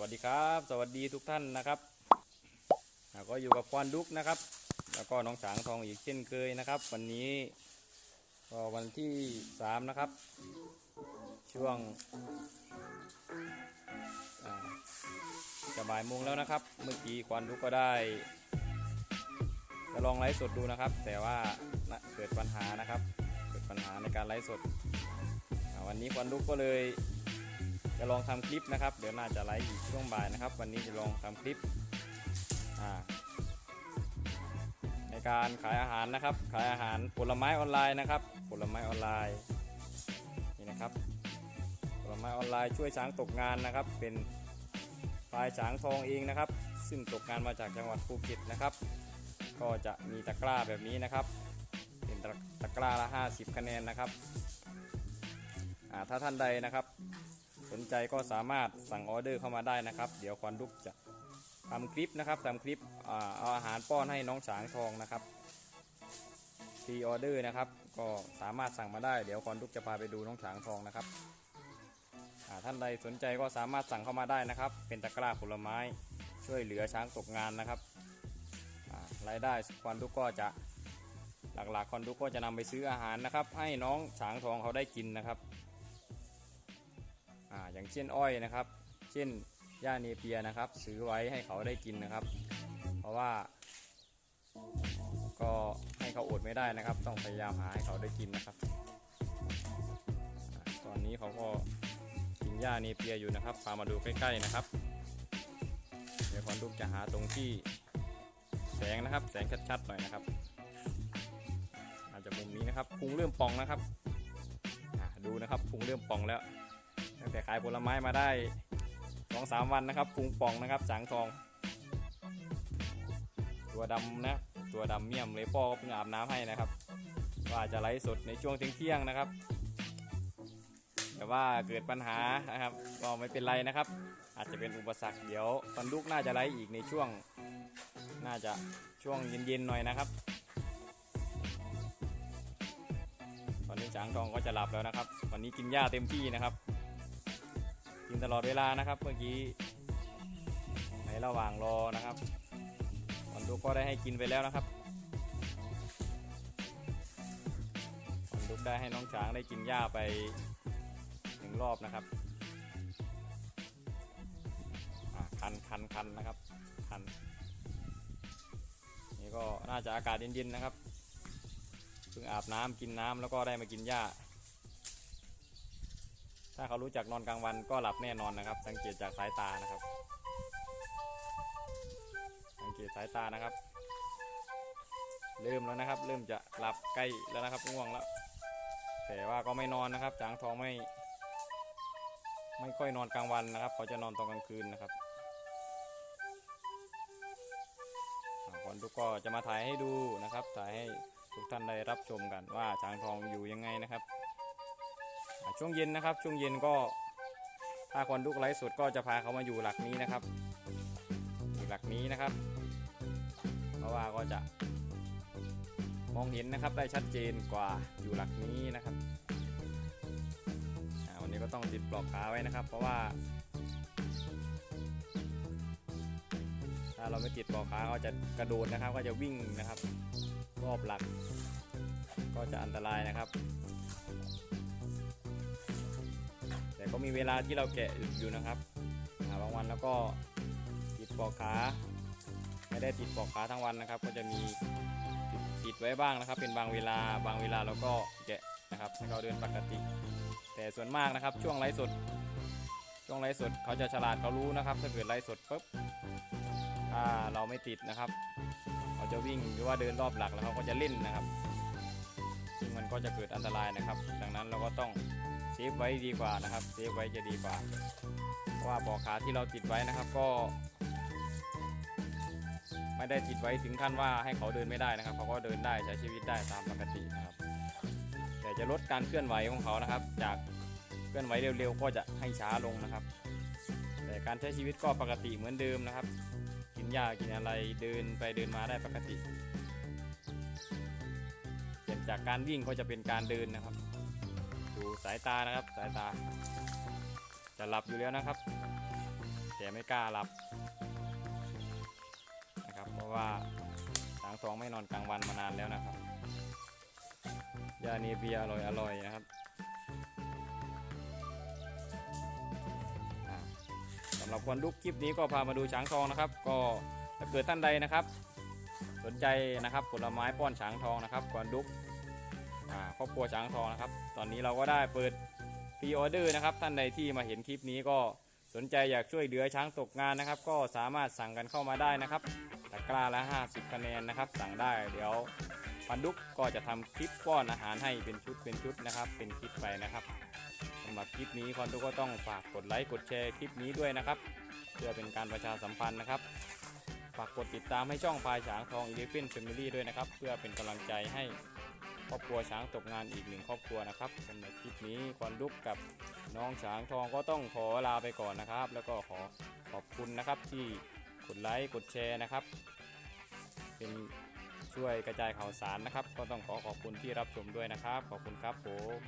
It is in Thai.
วัสดีครับ สวัสดีทุกท่านนะครับก็อยู่กับควานดุกนะครับ แล้วก็น้องสางทองอีกเช่นเคยนะครับ วันนี้ก็วันที่สามนะครับ ช่วงจะบ่ายโมงแล้วนะครับ เมื่อกี้ควานดุกก็ได้จะลองไลฟ์สดดูนะครับ แต่ว่าเกิดปัญหานะครับ เกิดปัญหาในการไลฟ์สด วันนี้ควานดุกก็เลย จะลองทำคลิปนะครับ เดี๋ยวน่าจะไลฟ์อีกช่วงบ่ายนะครับ วันนี้จะลองทำคลิปในการขายอาหารนะครับ ขายอาหารผลไม้ออนไลน์นะครับ ผลไม้ออนไลน์นี่นะครับ ผลไม้ออนไลน์ช่วยช้างตกงานนะครับ เป็นปลายช้างทองเองนะครับ ซึ่งตกงานมาจากจังหวัดภูเก็ตนะครับ ก็จะมีตะกร้าแบบนี้นะครับ เป็นตะกร้าละ 50 คะแนนนะครับถ้าท่านใดนะครับ นใจก็สามารถสั่งออเดอร์เข้ามาได้นะครับ เดี๋ยวควันดุกจะทำคลิปนะครับทำคลิปเอาอาหารป้อนให้น้องฉางทองนะครับฟรีออเดอร์นะครับ ก็สามารถสั่งมาได้ เดี๋ยวควันดุกจะพาไปดูน้องฉางทองนะครับท่านใดสนใจก็สามารถสั่งเข้ามาได้นะครับ เป็นตะกร้าผลไม้ช่วยเหลือช้างตกงานนะครับรายได้ควันดุกก็จะหลักๆควันดุกก็จะนำไปซื้ออาหารนะครับ ให้น้องฉางทองเขาได้กินนะครับ อย่างเช่นอ้อยนะครับ เช่นหญ้าเนเปียนะครับ ซื้อไว้ให้เขาได้กินนะครับ เพราะว่า ก็ให้เขาอดไม่ได้นะครับ ต้องพยายามหาให้เขาได้กินนะครับ ตอนนี้เขาก็กินหญ้าเนเปียอยู่นะครับพามาดูใกล้ๆนะครับ เดี๋ยวคอนลูกจะหาตรงที่แสงนะครับ แสงชัดๆหน่อยนะครับอาจจะมุมนี้นะครับพุงเริ่มปองนะครับดูนะครับพุงเริ่มปองแล้ว ตั้งแต่ขายผลไม้มาได้สองสามวันนะครับพุงป่องนะครับจางทอง ตัวดำนะ ตัวดำเมี่ยมเลยพ่อก็เพิ่งอาบน้ำให้นะครับว่าจะไลฟ์สดในช่วงเที่ยงนะครับ แต่ว่าเกิดปัญหานะครับก็ไม่เป็นไรนะครับ อาจจะเป็นอุปสรรคเดี๋ยวตอนลุกน่าจะไลฟ์อีกในช่วง น่าจะช่วงเย็นๆหน่อยนะครับ ตอนนี้จางทองก็จะหลับแล้วนะครับ วันนี้กินหญ้าเต็มที่นะครับ กินตลอดเวลานะครับเมื่อกี้ในระหว่างรอนะครับวันดุกก็ได้ให้กินไปแล้วนะครับวันดุกได้ให้น้องช้างได้กินหญ้าไปหนึ่งรอบนะครับคันคันคันนะครับคันนี่ก็น่าจะอากาศเย็นๆนะครับเพิ่งอาบน้ำกินน้ำแล้วก็ได้มากินหญ้า ถ้าเขารู้จักนอนกลางวันก็หลับแน่นอนนะครับ สังเกตจากสายตานะครับ สังเกตสายตานะครับ เริ่มแล้วนะครับ เริ่มจะหลับใกล้แล้วนะครับง่วงแล้วแต่ว่าก็ไม่นอนนะครับจางทองไม่ ไม่ค่อยนอนกลางวันนะครับเขาจะนอนตอนกลางคืนนะครับอ่าคนทุกก็จะมาถ่ายให้ดูนะครับถ่ายให้ทุกท่านได้รับชมกันว่าจางทองอยู่ยังไงนะครับ ช่วงเย็นนะครับ ช่วงเย็นก็ถ้าคนดุกไลฟ์สดก็จะพาเขามาอยู่หลักนี้นะครับ อยู่หลักนี้นะครับ เพราะว่าก็จะมองเห็นนะครับได้ชัดเจนกว่าอยู่หลักนี้นะครับวันนี้ก็ต้องติดปลอกขาไว้นะครับ เพราะว่า ถ้าเราไม่ติดปลอกขาเขาจะกระโดดนะครับ ก็จะวิ่งนะครับ รอบหลัก ก็จะอันตรายนะครับ แต่ก็มีเวลาที่เราแกะอยู่นะครับอ่าบางวันแล้วก็ติดปอกขาไม่ได้ติดปอกขาทั้งวันนะครับ ก็จะมีติดติดไว้บ้างนะครับ เป็นบางเวลาบางเวลาเราก็แกะนะครับให้เขาเดินปกติ แต่ส่วนมากนะครับ ช่วงไลฟ์สด ช่วงไลฟ์สดเขาจะฉลาดเขารู้นะครับถ้าเกิดไลฟ์สดปุ๊บถ้าเราไม่ติดนะครับเขาจะวิ่งหรือว่าเดินรอบหลักแล้วเขาก็จะเล่นนะครับ ซึ่งมันก็จะเกิดอันตรายนะครับ ดังนั้นเราก็ต้อง เซฟไว้ดีกว่านะครับ เซฟไว้จะดีกว่าเพราะว่าปอขาที่เราติดไว้นะครับก็ ไม่ได้ติดไว้ถึงขั้นว่าให้เขาเดินไม่ได้นะครับ เขาก็เดินได้ใช้ชีวิตได้ตามปกตินะครับ แต่จะลดการเคลื่อนไหวของเขานะครับ จากเคลื่อนไหวเร็วๆก็จะให้ช้าลงนะครับ แต่การใช้ชีวิตก็ปกติเหมือนเดิมนะครับ กินหญ้ากินอะไรเดินไปเดินมาได้ปกติเปลี่ยนจากการวิ่งก็จะเป็นการเดินนะครับ ดูสายตานะครับสายตา จะหลับอยู่แล้วนะครับ แต่ไม่กล้าหลับนะครับ เพราะว่าช้างทองไม่นอนกลางวันมานานแล้วนะครับยาเนเบียอร่อยอร่อยนะครับสำหรับคนลุกคลิปนี้ก็พามาดูช้างทองนะครับ ก็ถ้าเกิดท่านใดนะครับ สนใจนะครับผลไม้ป้อนช้างทองนะครับกวนดุก ครอบครัวช้างทองนะครับ ตอนนี้เราก็ได้เปิดพรีออเดอร์นะครับ ท่านใดที่มาเห็นคลิปนี้ก็สนใจอยากช่วยเหลือช้างตกงานนะครับ ก็สามารถสั่งกันเข้ามาได้นะครับตะกร้าละ 50 คะแนนนะครับ สั่งได้เดี๋ยวปันดุกก็จะทำคลิปป้อนอาหารให้เป็นชุดเป็นชุดนะครับ เป็นคลิปไปนะครับสำหรับคลิปนี้คอนดุกก็ต้องฝากกดไลค์กดแชร์คลิปนี้ด้วยนะครับ เพื่อเป็นการประชาสัมพันธ์นะครับฝากกดติดตามให้ช่องพายช้างทอง e l e p h a n t Family ด้วยนะครับ เพื่อเป็นกำลังใจให้ ครอบครัวช้างตกงานอีกหนึ่งครอบครัวนะครับสำหรับคลิปนี้ควันลุกกับน้องช้างทองก็ต้องขอลาไปก่อนนะครับ แล้วก็ขอขอบคุณนะครับที่กดไลค์กดแชร์นะครับ เป็นช่วยกระจายข่าวสารนะครับ ก็ต้องขอขอบคุณที่รับชมด้วยนะครับ ขอบคุณครับผม